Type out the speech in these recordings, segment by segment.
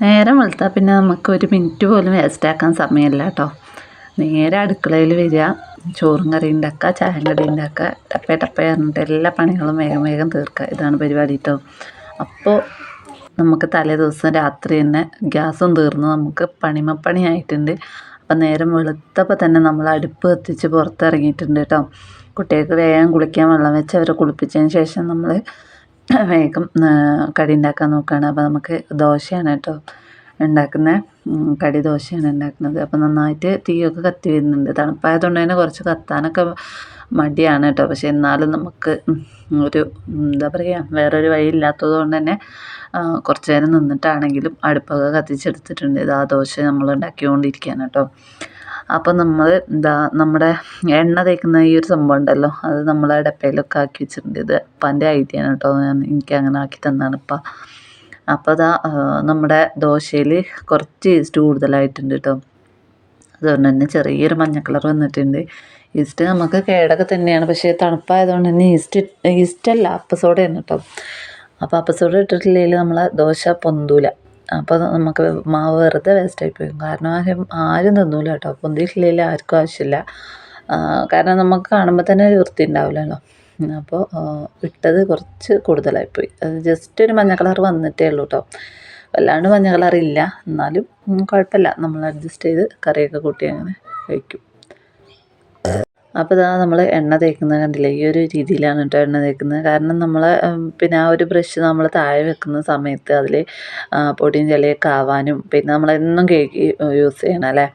നേരം വെളുത്താൽ പിന്നെ നമുക്ക് ഒരു മിനിറ്റ് പോലും വേസ്റ്റ് ആക്കാൻ സമയമില്ല കേട്ടോ നേരെ അടുക്കളയിൽ വരിക. ചോറും കറി ഉണ്ടാക്കുക ചായം കടി ഉണ്ടാക്കുക ടപ്പേ ടപ്പേ പറഞ്ഞിട്ട് എല്ലാ പണികളും വേഗം വേഗം തീർക്കുക. ഇതാണ് പരിപാടി കേട്ടോ അപ്പോൾ നമുക്ക് തലേ ദിവസം രാത്രി തന്നെ ഗ്യാസും തീർന്ന് നമുക്ക് പണിമപ്പണി ആയിട്ടുണ്ട് അപ്പം നേരം വെളുത്തപ്പോൾ തന്നെ നമ്മൾ അടുപ്പ് കത്തിച്ച് പുറത്തിറങ്ങിയിട്ടുണ്ട് കേട്ടോ കുട്ടികൾക്ക് വേഗം കുളിക്കാൻ വെള്ളം വെച്ച് അവരെ കുളിപ്പിച്ചതിന് ശേഷം നമ്മൾ വേഗം കടി ഉണ്ടാക്കാൻ നോക്കുകയാണ് അപ്പോൾ നമുക്ക് ദോശയാണ് കേട്ടോ ഉണ്ടാക്കുന്നത്. കടി ദോശയാണ് ഉണ്ടാക്കുന്നത്. അപ്പോൾ നന്നായിട്ട് തീയൊക്കെ കത്തി വരുന്നുണ്ട്. തണുപ്പായതുകൊണ്ട് തന്നെ കുറച്ച് കത്താനൊക്കെ മടിയാണ് കേട്ടോ. പക്ഷെ എന്നാലും നമുക്ക് ഒരു എന്താ പറയുക വേറൊരു വഴി ഇല്ലാത്തത് കൊണ്ട് തന്നെ കുറച്ച് നേരം നിന്നിട്ടാണെങ്കിലും അടുപ്പൊക്കെ കത്തിച്ചെടുത്തിട്ടുണ്ട്. ഇത് ദോശ നമ്മൾ ഉണ്ടാക്കിക്കൊണ്ടിരിക്കുകയാണ് കേട്ടോ. അപ്പോൾ നമ്മൾ എന്താ നമ്മുടെ എണ്ണ തേക്കുന്ന ഈ ഒരു സംഭവം ഉണ്ടല്ലോ അത് നമ്മൾ ഡപ്പയിലൊക്കെ ആക്കി വെച്ചിട്ടുണ്ട് ഇത് അപ്പന്റെ ഐഡിയ ആണ് കേട്ടോ ഞാൻ എനിക്ക് അങ്ങനെ ആക്കി തന്നാണ് ഇപ്പം. അപ്പോൾ അതാ നമ്മുടെ ദോശയിൽ കുറച്ച് ഈസ്റ്റ് കൂടുതലായിട്ടുണ്ട് കേട്ടോ അതുകൊണ്ട് തന്നെ ചെറിയൊരു മഞ്ഞ കളർ വന്നിട്ടുണ്ട്. ഈസ്റ്റ് നമുക്ക് കേടൊക്കെ തന്നെയാണ് പക്ഷേ തണുപ്പായതുകൊണ്ട് തന്നെ ഈസ്റ്റ് ഈസ്റ്റല്ല അപ്പസോഡയാണ് കേട്ടോ അപ്പോൾ അപ്പസോഡ ഇട്ടിട്ടില്ലെങ്കിൽ നമ്മൾ ദോശ പൊന്തൂല. അപ്പോൾ നമുക്ക് മാവ് വെറുതെ വേസ്റ്റായി പോകും കാരണം ആരും ആരും തിന്നൂല കേട്ടോ. പൊന്തിയിട്ടില്ലെങ്കിൽ ആർക്കും ആവശ്യമില്ല. കാരണം നമുക്ക് കാണുമ്പോൾ തന്നെ ഒരു വൃത്തി ഉണ്ടാവില്ലല്ലോ. അപ്പോൾ ഇട്ടത് കുറച്ച് കൂടുതലായിപ്പോയി അത് ജസ്റ്റ് ഒരു മഞ്ഞ കളർ വന്നിട്ടേ ഉള്ളൂ കേട്ടോ വല്ലാണ്ട് മഞ്ഞ കളർ ഇല്ല. എന്നാലും കുഴപ്പമില്ല. നമ്മൾ അഡ്ജസ്റ്റ് ചെയ്ത് കറിയൊക്കെ കൂട്ടി അങ്ങനെ കഴിക്കും. അപ്പോൾ ഇതാ നമ്മൾ എണ്ണ തേക്കുന്നത് കണ്ടില്ലേ? ഈ ഒരു രീതിയിലാണ് കേട്ടോ എണ്ണ തേക്കുന്നത്. കാരണം നമ്മൾ പിന്നെ ആ ഒരു ബ്രഷ് നമ്മൾ താഴെ വെക്കുന്ന സമയത്ത് അതിൽ പൊടിയും ചെളിയൊക്കെ ആവാനും പിന്നെ നമ്മൾ എന്നും കേക്ക് യൂസ് ചെയ്യണം അല്ലേ?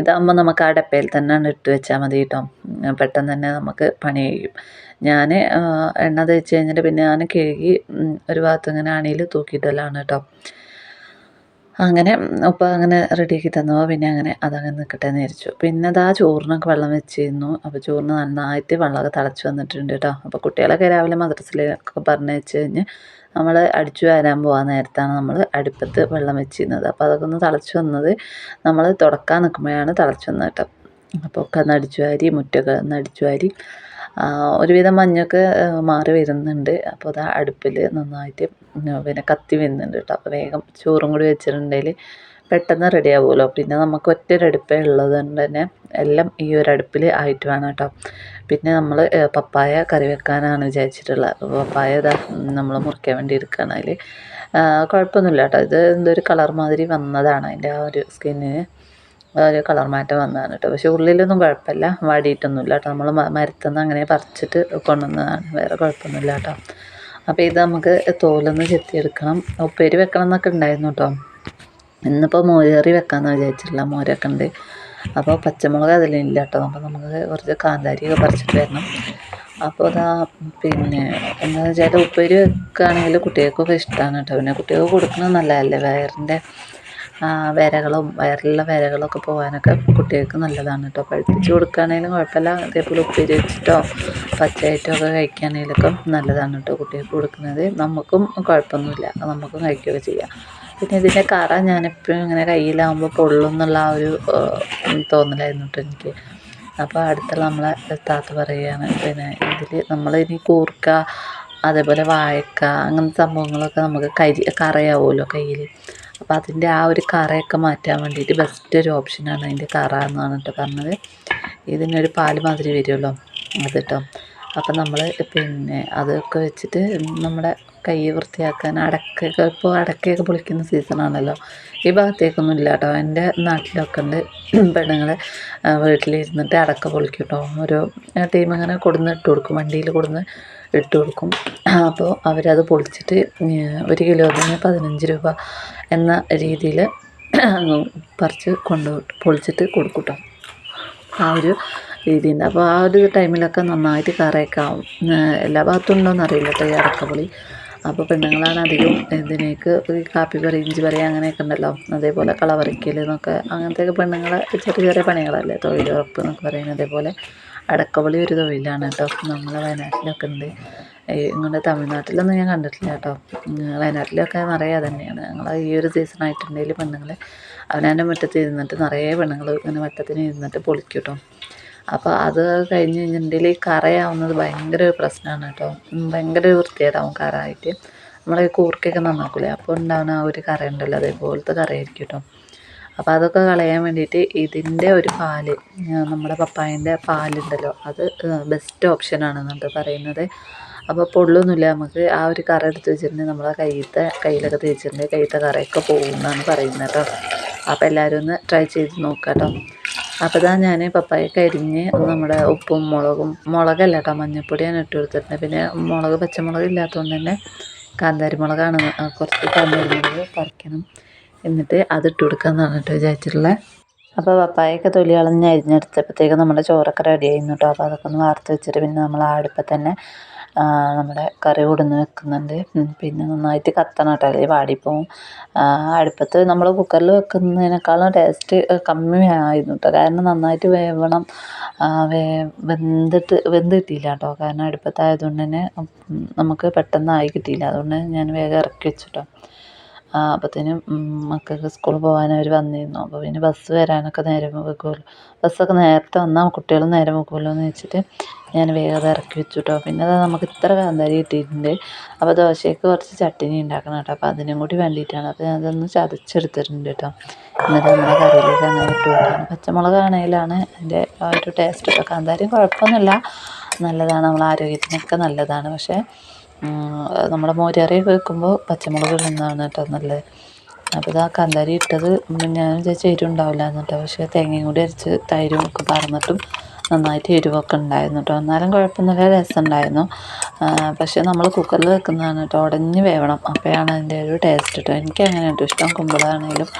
ഇതാകുമ്പോൾ നമുക്ക് ആ ഡപ്പയിൽ തന്നെ ഇട്ട് വെച്ചാൽ മതി കേട്ടോ പെട്ടെന്ന് തന്നെ നമുക്ക് പണി കഴിയും. ഞാൻ എണ്ണ തേച്ച് കഴിഞ്ഞിട്ട് പിന്നെ ഞാൻ കഴുകി ഒരു ഭാഗത്ത് ഇങ്ങനെ അണിയിൽ തൂക്കിയിട്ടലാണ് കേട്ടോ അങ്ങനെ ഉപ്പ അങ്ങനെ റെഡിയാക്കി തന്നു. പിന്നെ അങ്ങനെ അതങ്ങനെ നിൽക്കട്ടെ എന്ന് വിചാരിച്ചു. പിന്നെ അതാ ചോറിനൊക്കെ വെള്ളം വെച്ചിരുന്നു. അപ്പോൾ ചോറിന് നന്നായിട്ട് വെള്ളമൊക്കെ തിളച്ച് വന്നിട്ടുണ്ട് കേട്ടോ. അപ്പോൾ കുട്ടികളൊക്കെ രാവിലെ മദ്രസയിലൊക്കെ വെച്ച് കഴിഞ്ഞ് നമ്മൾ അടിച്ചു വരാൻ പോകാൻ നേരത്താണ് നമ്മൾ അടുപ്പത്ത് വെള്ളം വെച്ചിരുന്നത്. അപ്പോൾ അതൊക്കെ ഒന്ന് തിളച്ച് വന്നത് നമ്മൾ തുടക്കാൻ നിൽക്കുമ്പോഴാണ് തിളച്ച് വന്നത് കേട്ടോ. അപ്പോൾ ഒക്കെ ഒന്ന് അടിച്ചു വാരി മുറ്റൊക്കെ ഒന്ന് അടിച്ചു വാരി. ഒരുവിധം മഞ്ഞൊക്കെ മാറി വരുന്നുണ്ട്. അപ്പോൾ അത് അടുപ്പിൽ നന്നായിട്ട് പിന്നെ കത്തി വരുന്നുണ്ട് കേട്ടോ. അപ്പോൾ വേഗം ചോറും കൂടി വെച്ചിട്ടുണ്ടെങ്കിൽ പെട്ടെന്ന് റെഡി ആവുമല്ലോ. പിന്നെ നമുക്ക് ഒറ്റ അടുപ്പേ ഉള്ളത് കൊണ്ട് തന്നെ എല്ലാം ഈ ഒരു അടുപ്പിൽ ആയിട്ട് വേണം കേട്ടോ. പിന്നെ നമ്മൾ പപ്പായ കറി വെക്കാനാണ് വിചാരിച്ചിട്ടുള്ളത്. പപ്പായ ഇതാ നമ്മൾ മുറിക്കാൻ വേണ്ടി എടുക്കുകയാണ് കുഴപ്പമൊന്നുമില്ല കേട്ടോ. ഇത് എന്തൊരു കളർ മാതിരി വന്നതാണ് അതിന്റെ ആ ഒരു സ്കിന്നിന്. ഒരു കളർ മാറ്റം വന്നതാണ് കേട്ടോ. പക്ഷേ ഉള്ളിലൊന്നും കുഴപ്പമില്ല. വാടിയിട്ടൊന്നുമില്ല കേട്ടോ. നമ്മൾ മരത്തിൽ നിന്ന് അങ്ങനെ പറിച്ചിട്ട് കൊണ്ടുവന്നതാണ്. വേറെ കുഴപ്പമൊന്നുമില്ല കേട്ടോ. അപ്പോൾ ഇത് നമുക്ക് തോലൊന്ന് ചെത്തിയെടുക്കണം. ഉപ്പേരി വെക്കണം എന്നൊക്കെ ഉണ്ടായിരുന്നു കേട്ടോ. ഇന്നിപ്പോൾ മോരേറി വെക്കാമെന്ന് വിചാരിച്ചിട്ടില്ല മോരൊക്കെ ഉണ്ട്. അപ്പോൾ പച്ചമുളക് അതിലില്ല കേട്ടോ. അപ്പോൾ നമുക്ക് കുറച്ച് കാന്താരിയൊക്കെ പറിച്ചിട്ട് വരണം. അപ്പോൾ അതാ പിന്നെ എന്താണെന്ന് വെച്ചാൽ ഉപ്പേരി വെക്കുകയാണെങ്കിൽ കുട്ടികൾക്കൊക്കെ ഇഷ്ടമാണ് കേട്ടോ. പിന്നെ കുട്ടികൾക്ക് കൊടുക്കുന്നത് നല്ലതല്ലേ? വയറിന്റെ വിരകളും വയറിലുള്ള വിരകളൊക്കെ പോകാനൊക്കെ കുട്ടികൾക്ക് നല്ലതാണ് കേട്ടോ പഴുപ്പിച്ച് കൊടുക്കുകയാണെങ്കിലും കുഴപ്പമില്ല. അതേപോലെ ഉപ്പേരി വെച്ചിട്ടോ പച്ചയായിട്ടോ ഒക്കെ കഴിക്കുകയാണെങ്കിലൊക്കെ നല്ലതാണ് കേട്ടോ കുട്ടികൾക്ക് കൊടുക്കുന്നത്. നമുക്കും കുഴപ്പമൊന്നുമില്ല. നമുക്കും കഴിക്കുകയൊക്കെ ചെയ്യാം. പിന്നെ ഇതിന്റെ കറ ഞാനെപ്പോഴും ഇങ്ങനെ കയ്യിലാവുമ്പോൾ പൊള്ളും എന്നുള്ള ആ ഒരു തോന്നലായിരുന്നു കേട്ടോ എനിക്ക്. അപ്പോൾ അടുത്തുള്ള നമ്മളെ താത്ത പറയുകയാണ് പിന്നെ ഇതിൽ നമ്മൾ ഇനി കൂർക്ക അതേപോലെ വാഴക്ക അങ്ങനത്തെ സംഭവങ്ങളൊക്കെ നമുക്ക് കരി കറയാവുമല്ലോ കയ്യിൽ അപ്പോൾ അതിന്റെ ആ ഒരു കറയൊക്കെ മാറ്റാൻ വേണ്ടിയിട്ട് ബെസ്റ്റ് ഒരു ഓപ്ഷനാണ് അതിന്റെ കറ എന്നാണ് കേട്ടോ പറഞ്ഞത്. ഇതിനൊരു പാൽ മാതിരി വരുമല്ലോ അത് കേട്ടോ അപ്പം നമ്മൾ പിന്നെ അതൊക്കെ വെച്ചിട്ട് നമ്മുടെ കൈ വൃത്തിയാക്കാൻ അടക്കയൊക്കെ ഇപ്പോൾ അടക്കയൊക്കെ പൊളിക്കുന്ന സീസണാണല്ലോ ഈ ഭാഗത്തേക്കൊന്നും ഇല്ല കേട്ടോ എന്റെ നാട്ടിലൊക്കെ ഉണ്ട് പെണ്ണുങ്ങൾ വീട്ടിലിരുന്നിട്ട് അടക്ക പൊളിക്കും കേട്ടോ ഒരു ടീം അങ്ങനെ കൊടുന്ന് ഇട്ട് കൊടുക്കും. വണ്ടിയിൽ കൊടുന്ന് ഇട്ട് കൊടുക്കും. അപ്പോൾ അവരത് പൊളിച്ചിട്ട് ഒരു കിലോത്തിന് പതിനഞ്ച് രൂപ എന്ന രീതിയിൽ പറിച്ച് കൊണ്ട് പൊളിച്ചിട്ട് കൊടുക്കും ആ ഒരു രീതിയുണ്ട്. അപ്പോൾ ആ ഒരു ടൈമിലൊക്കെ നന്നായിട്ട് കറയൊക്കെ ആവും. എല്ലാ ഭാഗത്തും ഉണ്ടോയെന്ന് അറിയില്ല കേട്ടോ ഈ അടക്കപൊളി. അപ്പോൾ പെണ്ണുങ്ങളാണ് അധികം ഇതിനേക്ക് ഈ കാപ്പി പറി ഇഞ്ചി പറി അങ്ങനെയൊക്കെ ഉണ്ടല്ലോ. അതേപോലെ കള പറിക്കൽ എന്നൊക്കെ. അങ്ങനത്തെയൊക്കെ പെണ്ണുങ്ങളെ ചെറിയ ചെറിയ പണികളല്ലേ തൊഴിലുറപ്പ് എന്നൊക്കെ പറയുന്നത് അതേപോലെ. അടക്കപ്പൊളി ഒരു തൊഴിലാണ് കേട്ടോ. നമ്മളെ വയനാട്ടിലൊക്കെ ഉണ്ട്. ഇങ്ങോട്ട് തമിഴ്നാട്ടിലൊന്നും ഞാൻ കണ്ടിട്ടില്ല കേട്ടോ. വയനാട്ടിലൊക്കെ നിറയെ തന്നെയാണ് ഞങ്ങൾ ഈ ഒരു സീസൺ ആയിട്ടുണ്ടെങ്കിൽ പെണ്ണുങ്ങൾ അവനവന്റെ മുറ്റത്ത് ഇരുന്നിട്ട് നിറയെ പെണ്ണുങ്ങൾ ഇങ്ങനെ വട്ടത്തിന് ഇരുന്നിട്ട് പൊളിക്കും കേട്ടോ. അപ്പോൾ അത് കഴിഞ്ഞ് കഴിഞ്ഞിട്ടുണ്ടെങ്കിൽ ഈ കറയാവുന്നത് ഭയങ്കര ഒരു പ്രശ്നമാണ് കേട്ടോ. ഭയങ്കര വൃത്തികേടാവും കറ ആയിട്ട് നമ്മളെ കൂർക്കയൊക്കെ നന്നാക്കൂലേ? അപ്പോൾ ഉണ്ടാവുന്ന ആ ഒരു കറ ഉണ്ടല്ലോ അതേപോലത്തെ കറയായിരിക്കും കേട്ടോ. അപ്പോൾ അതൊക്കെ കളയാൻ വേണ്ടിയിട്ട് ഇതിന്റെ ഒരു പാൽ നമ്മുടെ പപ്പായന്റെ പാലുണ്ടല്ലോ അത് ബെസ്റ്റ് ഓപ്ഷൻ ഓപ്ഷനാണെന്നുണ്ട് പറയുന്നത്. അപ്പോൾ പൊള്ളൊന്നുമില്ല നമുക്ക് ആ ഒരു കറ എടുത്ത് വെച്ചിട്ടുണ്ടെങ്കിൽ നമ്മളെ കയ്യത്തെ കയ്യിലൊക്കെ തേച്ചിട്ടുണ്ടെങ്കിൽ കയ്യത്തെ കറയൊക്കെ പോകും എന്നാണ് പറയുന്നത് കേട്ടോ. അപ്പോൾ എല്ലാവരും ഒന്ന് ട്രൈ ചെയ്ത് നോക്കാം കേട്ടോ. അപ്പോൾ ഇതാ ഞാൻ പപ്പായൊക്കെ അരിഞ്ഞ് നമ്മുടെ ഉപ്പും മുളകും മുളകല്ല കേട്ടോ മഞ്ഞൾപ്പൊടിയാണ് ഇട്ട് കൊടുത്തിട്ടുണ്ട് പിന്നെ മുളക് പച്ചമുളക് ഇല്ലാത്തതുകൊണ്ട് തന്നെ കാന്താരി മുളകാണ് കുറച്ച് കാന്താരി മുളക് പറിക്കണം. എന്നിട്ട് അത് ഇട്ട് കൊടുക്കാമെന്നാണ് കേട്ടോ വിചാരിച്ചിട്ടുള്ളത് അപ്പോൾ പപ്പായൊക്കെ തൊലി കളഞ്ഞ് അരിഞ്ഞെടുത്തപ്പോഴത്തേക്ക് നമ്മുടെ ചോറൊക്കെ റെഡി ആയിരുന്നു കേട്ടോ അപ്പോൾ അതൊക്കെ ഒന്ന് വാർത്ത് വെച്ചിട്ട് പിന്നെ നമ്മൾ ആ അടുപ്പത്ത് തന്നെ നമ്മുടെ കറി കൊടുന്ന് വെക്കുന്നുണ്ട്. പിന്നെ നന്നായിട്ട് കത്തണം കേട്ടോ അല്ലെങ്കിൽ വാടിപ്പോവും. അടുപ്പത്ത് നമ്മൾ കുക്കറിൽ വെക്കുന്നതിനേക്കാളും ടേസ്റ്റ് കമ്മി ആയിരുന്നു കേട്ടോ കാരണം നന്നായിട്ട് വേവണം. വേ വെന്തിട്ട് വെന്ത് കിട്ടിയില്ല കേട്ടോ കാരണം അടുപ്പത്തായതുകൊണ്ട് തന്നെ നമുക്ക് പെട്ടെന്ന് ആയി കിട്ടിയില്ല. അതുകൊണ്ട് ഞാൻ വേഗം ഇറക്കി വെച്ചു കേട്ടോ ഉം, മക്കൾക്ക് സ്കൂളിൽ പോകാൻ അവർ വന്നിരുന്നു. അപ്പോൾ പിന്നെ ബസ് വരാനൊക്കെ നേരം വെക്കുമല്ലോ ബസ്സൊക്കെ നേരത്തെ വന്നാൽ കുട്ടികൾ നേരം വെക്കുമല്ലോ എന്ന് വെച്ചിട്ട് ഞാൻ വേഗം ഇറക്കി വെച്ചു കേട്ടോ പിന്നെ അത് നമുക്ക് ഇത്ര കാന്താരി കിട്ടിയിട്ടുണ്ട്. അപ്പോൾ ദോശയ്ക്ക് കുറച്ച് ചട്ടിനി ഉണ്ടാക്കണം കേട്ടോ. അപ്പോൾ അതിനും കൂടി വേണ്ടിയിട്ടാണ്. അപ്പോൾ ഞാൻ അതൊന്ന് ചതച്ചെടുത്തിട്ടുണ്ട് കേട്ടോ. എന്നിട്ട് നമ്മുടെ കറിയിലേക്ക് അങ്ങനെ ഇട്ട് കൊടുക്കണം പച്ചമുളക് ആണെങ്കിലാണ് അതിന്റെ ഒരു ടേസ്റ്റ് കേട്ടോ. കാന്താരി കുഴപ്പമൊന്നുമില്ല. നല്ലതാണ്. നമ്മളെ ആരോഗ്യത്തിനൊക്കെ നല്ലതാണ്. പക്ഷേ നമ്മുടെ മോരറി വെക്കുമ്പോൾ പച്ചമുളക് ഇടുന്നതാണ് കേട്ടോ നല്ലത് അപ്പോൾ ഇതാ കാന്താരി ഇട്ടത്. ഞാൻ വിചാരിച്ച എരിവ് ഉണ്ടാവില്ല എന്നിട്ടോ പക്ഷേ തേങ്ങയും കൂടി അരച്ച് തൈരും ഒക്കെ പറഞ്ഞിട്ടും നന്നായിട്ട് എരിവൊക്കെ ഉണ്ടായിരുന്നു കേട്ടോ. എന്നാലും കുഴപ്പമൊന്നുമില്ല രസമുണ്ടായിരുന്നു. പക്ഷേ നമ്മൾ കുക്കറിൽ വെക്കുന്നതാണ് കേട്ടോ. ഉടഞ്ഞ് വേവണം. അപ്പോഴാണ് അതിന്റെ ഒരു ടേസ്റ്റ് കേട്ടോ. എനിക്ക് അങ്ങനെ കേട്ടോ. ഇഷ്ടം കുമ്പളാണെങ്കിലും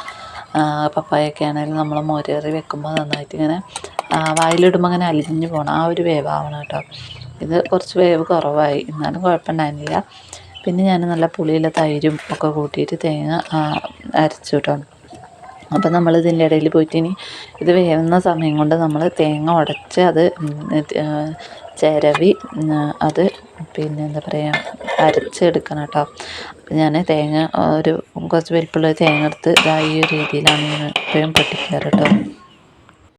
പപ്പായൊക്കെ ആണെങ്കിലും നമ്മൾ മോരേറി വെക്കുമ്പോൾ നന്നായിട്ട് ഇങ്ങനെ വായിലിടുമ്പോൾ അങ്ങനെ അലിഞ്ഞു പോകണം ആ ഒരു വേവാവണം കേട്ടോ. ഇത് കുറച്ച് വേവ് കുറവായി. എന്നാലും കുഴപ്പമുണ്ടായിരുന്നില്ല. പിന്നെ ഞാൻ നല്ല പുളിയുള്ള തൈരും ഒക്കെ കൂട്ടിയിട്ട് തേങ്ങ അരച്ചു കേട്ടോ. അപ്പം നമ്മൾ ഇതിന്റെ ഇടയിൽ പോയിട്ട് ഇനി ഇത് വേവുന്ന സമയം കൊണ്ട് നമ്മൾ തേങ്ങ ഉടച്ച് അത് ചിരവി അത് പിന്നെ എന്താ പറയുക അരച്ചെടുക്കണം കേട്ടോ. ഞാൻ തേങ്ങ ഒരു കുറച്ച് വലിപ്പമുള്ള തേങ്ങ എടുത്ത് ഇതായി രീതിയിലാണ് ഞാൻ എപ്പോഴും പൊട്ടിക്കാറ് കേട്ടോ.